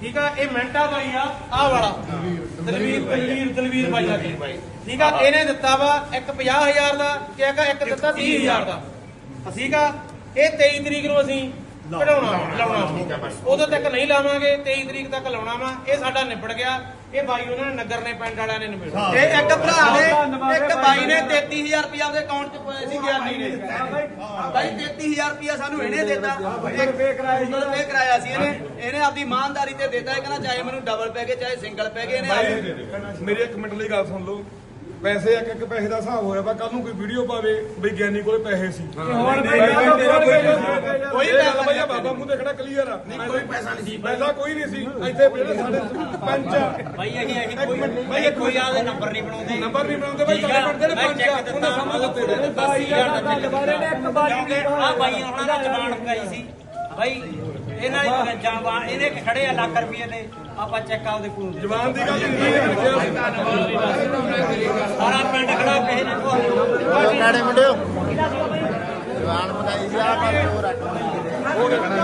ਠੀਕ ਆ ਇਹ ਮਿੰਟਾ ਬਾਈ ਆ ਆਹ ਵਾਲਾ। ਦਲਵੀਰ ਦਲਵੀਰ ਦਲਵੀਰ ਬਾਈ ਬਾਈ। ਠੀਕ ਆ ਇਹਨੇ ਦਿੱਤਾ ਵਾ ਇੱਕ 50000 ਦਾ ਤੇ ਇੱਕ ਇੱਕ ਦਿੱਤਾ 30000 ਦਾ। ਠੀਕ ਆ ਇਹ 23 ਤਰੀਕ ਨੂੰ ਅਸੀਂ ਕਢਾਉਣਾ ਲਾਉਣਾ ਉਦੋਂ ਤੱਕ ਨਹੀਂ ਲਾਵਾਂਗੇ 23 ਤਰੀਕ ਤੱਕ ਲਾਉਣਾ ਵਾ। ਇਹ ਸਾਡਾ ਨਿਬੜ ਗਿਆ। ਇਹ ਬਾਈ ਉਹਨਾਂ ਨੇ ਨਗਰ ਨੇ ਪਿੰਡ ਵਾਲਿਆਂ ਨੇ ਨਿਬੜਿਆ। ਇਹ ਇੱਕ ਭਰਾ ਨੇ ਇੱਕ ਬਾਈ ਨੇ 33000 ਰੁਪਇਆ ਉਹਦੇ ਅਕਾਊਂਟ 'ਚ ਪਾਇਆ ਸੀ ਗਿਆਨੀ ਨੇ। ਬਾਈ 33000 ਰੁਪਇਆ ਸਾਨੂੰ ਇਹਨੇ ਦਿੱਤਾ। ਗੂਗਲ ਪੇ ਕਰਾਇਆ ਸੀ। ਇਹਨੇ ਇਹਨੇ ਆਪਦੀ ਇਮਾਨਦਾਰੀ ਤੇ ਦਿੱਤਾ। ਇਹ ਕਹਿੰਦਾ ਚਾਹੇ ਮੈਨੂੰ ਡਬਲ ਪੈ ਗਏ ਚਾਹੇ ਸਿੰਗਲ ਪੈ ਗਏ ਇਹਨੇ ਮੇਰੀ ਇੱਕ ਮਿੰਟ ਲਈ ਗੱਲ ਸੁਣ ਲਓ। ਪੈਸੇ ਇੱਕ ਇੱਕ ਪੈਸੇ ਦਾ ਹਿਸਾਬ ਹੋਇਆ ਵਾ। ਕੱਲ ਨੂੰ ਕੋਈ ਵੀਡੀਓ ਪਾਵੇ ਵਿਗਿਆਨੀ ਕੋਲੇ ਪੈਸੇ ਸੀ। ਕੋਈ ਬਈਆ ਬਾਬਾ ਮੂੰਹ ਦੇਖਣਾ ਕਲੀਅਰ ਆ। ਨਹੀਂ ਕੋਈ ਪੈਸਾ ਨਹੀਂ ਸੀ। ਪੈਸਾ ਕੋਈ ਨਹੀਂ ਸੀ। ਇੱਥੇ ਜਿਹੜੇ ਸਾਡੇ ਪੰਜ ਆ। ਭਾਈ ਅਸੀਂ ਅਸੀਂ ਇੱਕ ਮਿੰਟ, ਕੋਈ ਭਾਈ ਇੱਕ ਕੋਈ ਆਦੇ ਨੰਬਰ ਨਹੀਂ ਬਣਾਉਂਦੇ। ਨੰਬਰ ਨਹੀਂ ਬਣਾਉਂਦੇ ਬਾਈ ਆ, ਪਿੰਡ ਮੈਂ ਪੰਜ ਆ। ਦਿੱਤਾ, ਉਹਨਾਂ ਸਾਹਮਣੇ ਦਿੱਤੇ ਨੇ। ਦਸ ਹਜ਼ਾਰ ਦਾ ਬਿੱਲ ਕਿਉਂਕਿ ਆ ਬਾਈ ਉਹਨਾਂ ਦਾ ਜਵਾਨ ਪਕਾਈ ਸੀ। ਬਾਈ ਇਹਨਾਂ ਦੀ ਜਵਾਨ ਇਹਨੇ ਕਿ ਖੜੇ ਆ ਲੱਖ ਰੁਪਏ ਦੇ। ਆਪਾਂ ਚੈੱਕ ਆਉਦੇ ਕੋਲ। ਜਵਾਨ ਦੀ ਗੱਲ ਨਹੀਂ ਸਾਰਾ ਪਿੰਡ ਖੜਾ ਕਿਸੇ ਨੇ ਕੋਈ ਨਾੜੇ ਮੁੰਡਿਓ। ਜਵਾਨ ਬਣਾਈ ਜਾ ਪਰ ਉਹ ਰੱਖ 何?